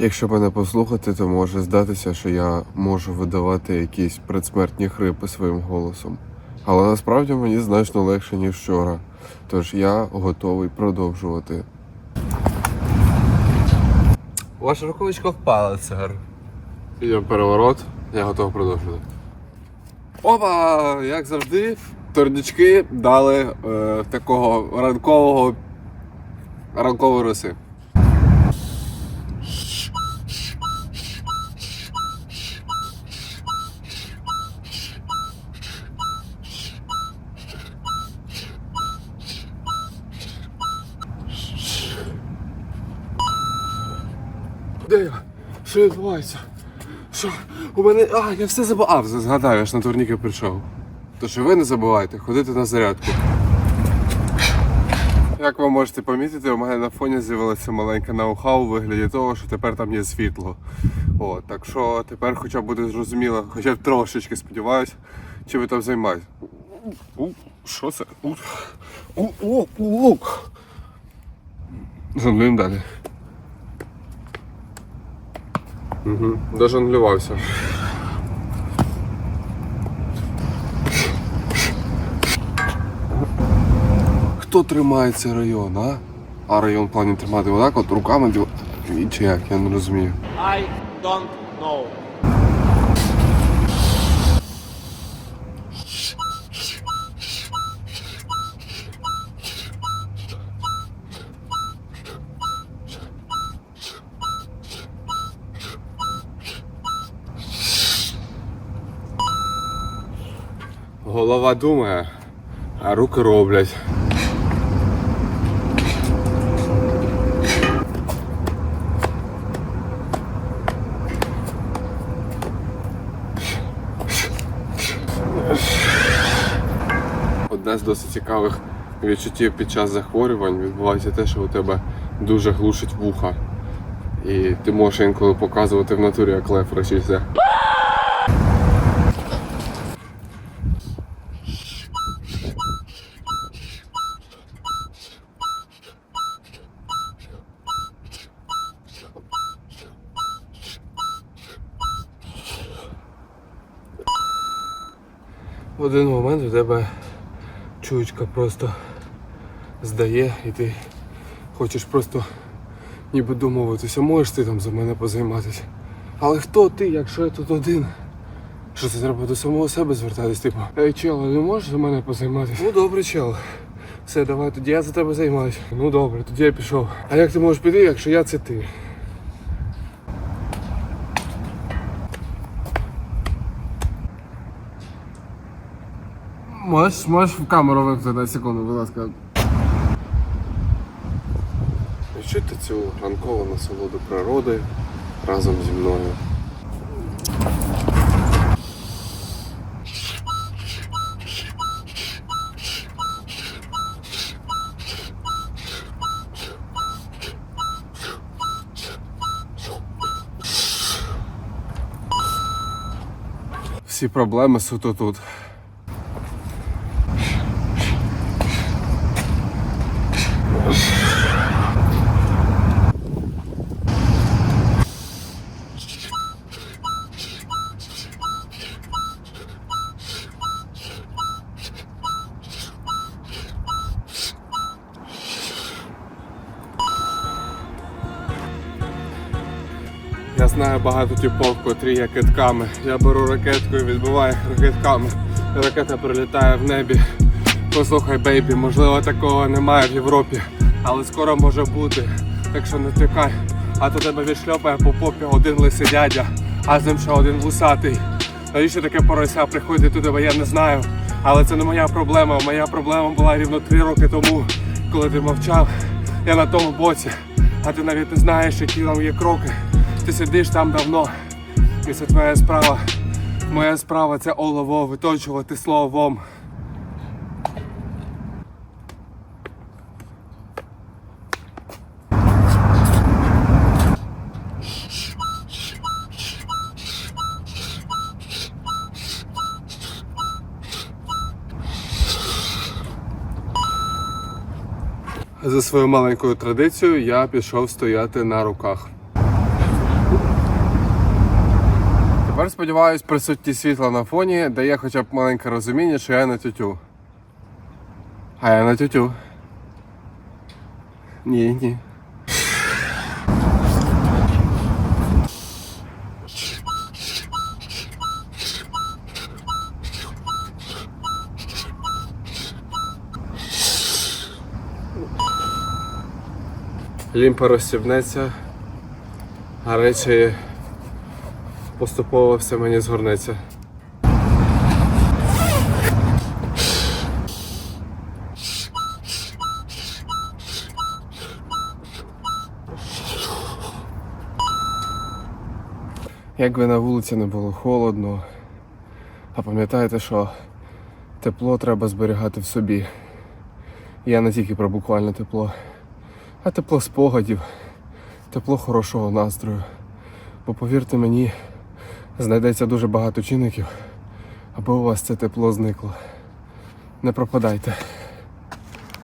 Якщо мене послухати, то може здатися, що я можу видавати якісь предсмертні хрипи своїм голосом. Але насправді мені значно легше, ніж вчора. Тож я готовий продовжувати. Ваша рукавичка впала, сер. Йдемо переворот, я готовий продовжувати. Опа! Як завжди, торнічки дали е, такого ранкового ранкової роси. Де я? Що відбувається? Що? У мене. А, я все забув. А, згадаю, я ж на турніки прийшов. Тож і ви не забувайте ходити на зарядку. Як ви можете помітити, у мене на фоні з'явилося маленьке ноу-хау у вигляді того, що тепер там є світло. О, так що тепер хоча б буде зрозуміло, хоча б трошечки сподіваюсь, чи ви там займаєтесь. Що це? У, у, у, у. Жонглюємо далі. Угу. Дожонглювався. Хто тримає цей район, а? А район в плані тримати отак, от руками діл- І чи як, я не розумію. I don't know. Голова думає, а руки роблять. Одне з досить цікавих відчуттів під час захворювань відбувається те, що у тебе дуже глушить вуха. І ти можеш інколи показувати в натурі, як лев речиться. В один момент у тебе чуючка просто здає і ти хочеш просто ніби домовитися, можеш ти там за мене позайматися. Але хто ти, якщо я тут один? Що це треба до самого себе звертатись, типу, ей чел, не можеш за мене позайматися? Ну добре, чел. Все, давай, тоді я за тебе займаюся. Ну добре, тоді я пішов. А як ти можеш піти, якщо я це ти? Можеш, можеш в камеру вимкнути на секунду, будь ласка. Відчуйте цю ранкову насолоду природи разом зі мною. Всі проблеми суто тут. Я знаю багато типов, котрі є китками. Я беру ракетку і відбиваю ракетками. Ракета прилітає в небі. Послухай, бейбі, можливо такого немає в Європі, але скоро може бути. Так що не тикай. А то тебе відшльопає по попі один лисий дядя, а з ним ще один вусатий. Навіщо таке порося приходить до тебе, я не знаю. Але це не моя проблема. Моя проблема була рівно три роки тому, коли ти мовчав. Я на тому боці, а ти навіть не знаєш, які там є кроки. Ти сидиш там давно, і це твоя справа. Моя справа це олово виточувати словом. За свою маленькою традицією я пішов стояти на руках. Тепер сподіваюсь, присутність світла на фоні дає хоча б маленьке розуміння, що я на тютю. А я на тютю. Ні, ні. Лімпа розстібнеться, а речі поступово все мені згорнеться. Якби на вулиці не було холодно, а пам'ятаєте, що тепло треба зберігати в собі. Я не тільки про буквальне тепло, а тепло спогадів, тепло хорошого настрою. Бо повірте мені, знайдеться дуже багато чинників, аби у вас це тепло зникло. Не пропадайте.